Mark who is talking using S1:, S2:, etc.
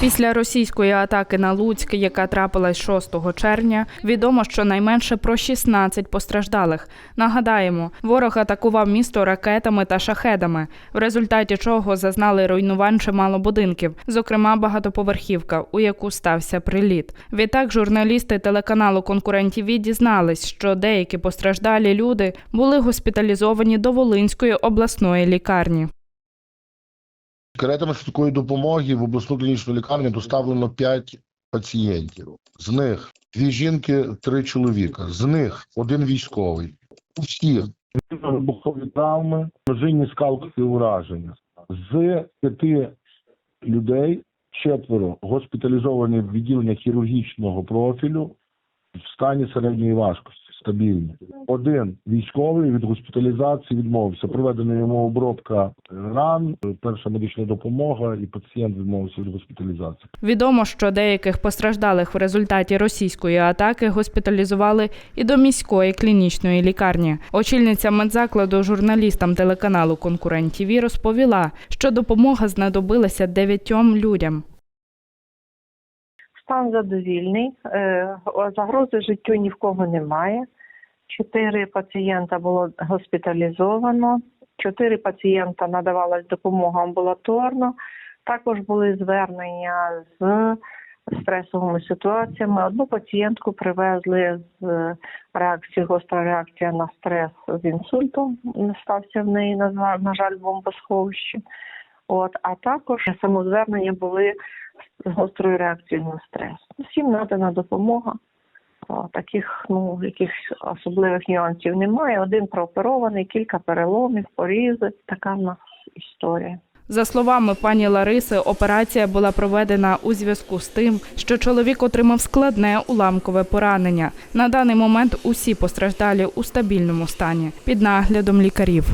S1: Після російської атаки на Луцьк, яка трапилась 6 червня, відомо, що найменше про 16 постраждалих. Нагадаємо, ворог атакував місто ракетами та шахедами, в результаті чого зазнали руйнувань чимало будинків, зокрема багатоповерхівка, у яку стався приліт. Відтак, журналісти телеканалу конкурентів дізнались, що деякі постраждалі люди були госпіталізовані до Волинської обласної лікарні.
S2: Каретами швидкої допомоги в обласну клінічну лікарню доставлено 5 пацієнтів. З них дві жінки, три чоловіка. З них один військовий. У всіх вибухові травми, множинні скалкові ураження. З п'яти людей четверо госпіталізовані в відділення хірургічного профілю в стані середньої важкості, стабільні. Один військовий від госпіталізації відмовився. Проведена йому обробка ран, перша медична допомога, і пацієнт відмовився від госпіталізації.
S1: Відомо, що деяких постраждалих в результаті російської атаки госпіталізували і до міської клінічної лікарні. Очільниця медзакладу журналістам телеканалу Конкурент ТІВІ розповіла, що допомога знадобилася дев'ятьом людям.
S3: Стан задовільний, е, загрози життю ні в кого немає. Чотири пацієнта було госпіталізовано, чотири пацієнта надавалась допомога амбулаторно. Також були звернення з стресовими ситуаціями. Одну пацієнтку привезли з реакцією, гостра реакція на стрес з інсультом. Стався в неї на, жаль- бомбосховищі. От, а також самозвернення були з гострою реакцією на стрес. Всім надана допомога. Таких ну якихось особливих нюансів немає. Один прооперований, кілька переломів, порізи. Така в нас історія.
S1: За словами пані Лариси, операція була проведена у зв'язку з тим, що чоловік отримав складне уламкове поранення. На даний момент усі постраждалі у стабільному стані під наглядом лікарів.